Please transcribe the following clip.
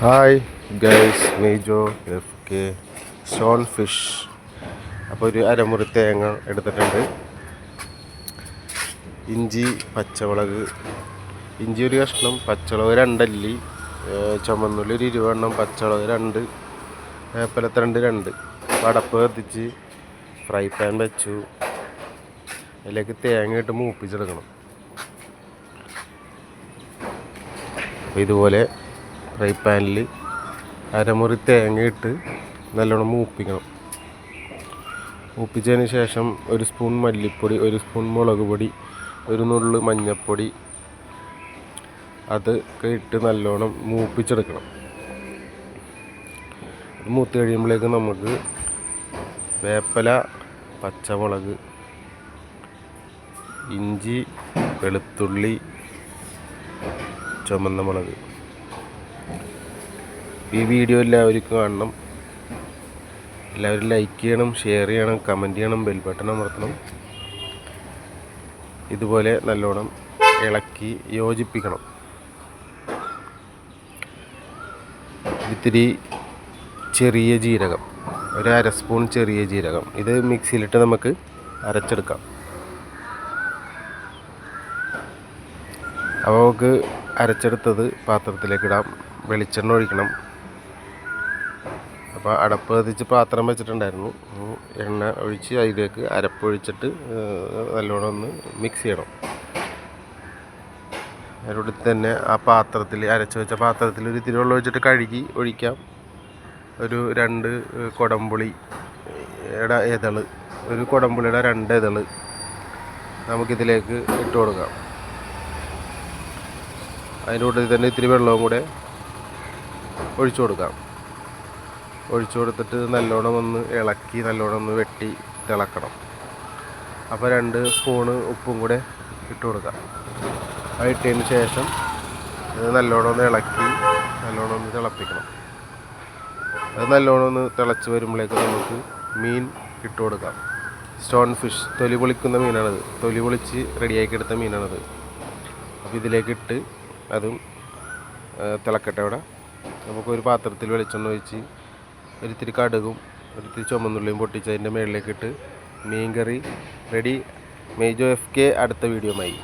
Hi guys Mejo F K stone fish അപ്പോൾ ഒരു അരമുറി തേങ്ങ എടുത്തിട്ടുണ്ട്. ഇഞ്ചി പച്ചമുളക്. ഇഞ്ചി ഒരു കഷ്ണം പച്ചമുളക് രണ്ടല്ലി ചുമന്നുള്ളി ഒരു ഇരുപെണ്ണം പച്ചമുളക് രണ്ട് വേപ്പലത്തണ്ട് രണ്ട് വടപ്പ് കത്തിച്ച് ഫ്രൈ പാൻ വെച്ചു. അതിലേക്ക് തേങ്ങ ഇട്ട് മൂപ്പിച്ചെടുക്കണം. ഇതുപോലെ ഫ്രൈ പാനിൽ അരമുറി തേങ്ങ ഇട്ട് നല്ലോണം മൂപ്പിക്കണം. മൂപ്പിച്ചതിന് ശേഷം ഒരു സ്പൂൺ മല്ലിപ്പൊടി ഒരു സ്പൂൺ മുളക് പൊടി ഒരു നുള്ളു മഞ്ഞൾപ്പൊടി അത് ഇട്ട് നല്ലോണം മൂപ്പിച്ചെടുക്കണം. മൂത്ത് കഴിയുമ്പോഴേക്ക് നമുക്ക് വേപ്പല പച്ചമുളക് ഇഞ്ചി വെളുത്തുള്ളി ചുമന്ന മുളക് ഈ വീഡിയോ എല്ലാവർക്കും കാണണം. എല്ലാവരും ലൈക്ക് ചെയ്യണം ഷെയർ ചെയ്യണം കമന്റ് ചെയ്യണം ബെൽ ബട്ടൺ അമർത്തണം. ഇതുപോലെ നല്ലോണം ഇളക്കി യോജിപ്പിക്കണം. ഇത്തിരി ചെറിയ ജീരകം ഒരു അര സ്പൂൺ ചെറിയ ജീരകം. ഇത് മിക്സിയിലിട്ട് നമുക്ക് അരച്ചെടുക്കാം. അപ്പോൾ നമുക്ക് അരച്ചെടുത്തത് പാത്രത്തിലേക്ക് ഇടാം. വെളിച്ചെണ്ണ ഒഴിക്കണം. അപ്പോൾ അടപ്പ് കത്തിച്ച് പാത്രം വെച്ചിട്ടുണ്ടായിരുന്നു. എണ്ണ ഒഴിച്ച് അതിലേക്ക് അരപ്പൊഴിച്ചിട്ട് നല്ലോണം ഒന്ന് മിക്സ് ചെയ്യണം. അതിലൂടെ തന്നെ ആ പാത്രത്തിൽ അരച്ച് വെച്ച പാത്രത്തിൽ ഒരു ഇത്തിരി ഒഴിച്ചിട്ട് കഴുകി ഒഴിക്കാം. ഒരു രണ്ട് ഏഹ്, കൊടംപുളി യുടെ ഇതൾ ഒരു കൊടംപുളിയുടെ രണ്ട് ഇതൾ നമുക്കിതിലേക്ക് ഇട്ട് കൊടുക്കാം. അതിന്റെ കൂട്ടത്തിൽ തന്നെ ഇത്തിരി വെള്ളവും കൂടെ ഒഴിച്ചു കൊടുക്കാം. ഒഴിച്ചു കൊടുത്തിട്ട് നല്ലോണം ഒന്ന് ഇളക്കി നല്ലോണം ഒന്ന് വെട്ടി തിളക്കണം. അപ്പോൾ രണ്ട് സ്പൂണ് ഉപ്പും കൂടെ ഇട്ട് കൊടുക്കാം. അത് ഇട്ടതിന് ശേഷം ഇത് നല്ലോണം ഒന്ന് ഇളക്കി നല്ലോണം ഒന്ന് തിളപ്പിക്കണം. അത് നല്ലോണം ഒന്ന് തിളച്ച് വരുമ്പോഴേക്ക് നമുക്ക് മീൻ ഇട്ട് കൊടുക്കാം. സ്റ്റോൺ ഫിഷ് തൊലി പൊളിക്കുന്ന മീനാണത്. തൊലി പൊളിച്ച് റെഡിയാക്കി എടുത്ത മീനാണത്. അപ്പോൾ ഇതിലേക്ക് ഇട്ട് അതും തിളക്കട്ടെ അവിടെ. നമുക്കൊരു പാത്രത്തിൽ വെളിച്ചെണ്ണ ഒഴിച്ച് ഒരിത്തിരി കടുകും ഒരിത്തിരി ചുമന്നുള്ളിയും പൊട്ടിച്ച് അതിന്റെ മുകളിലേക്ക് ഇട്ട് മീൻ കറി റെഡി മേജോ എഫ് കെ അടുത്ത വീഡിയോമായി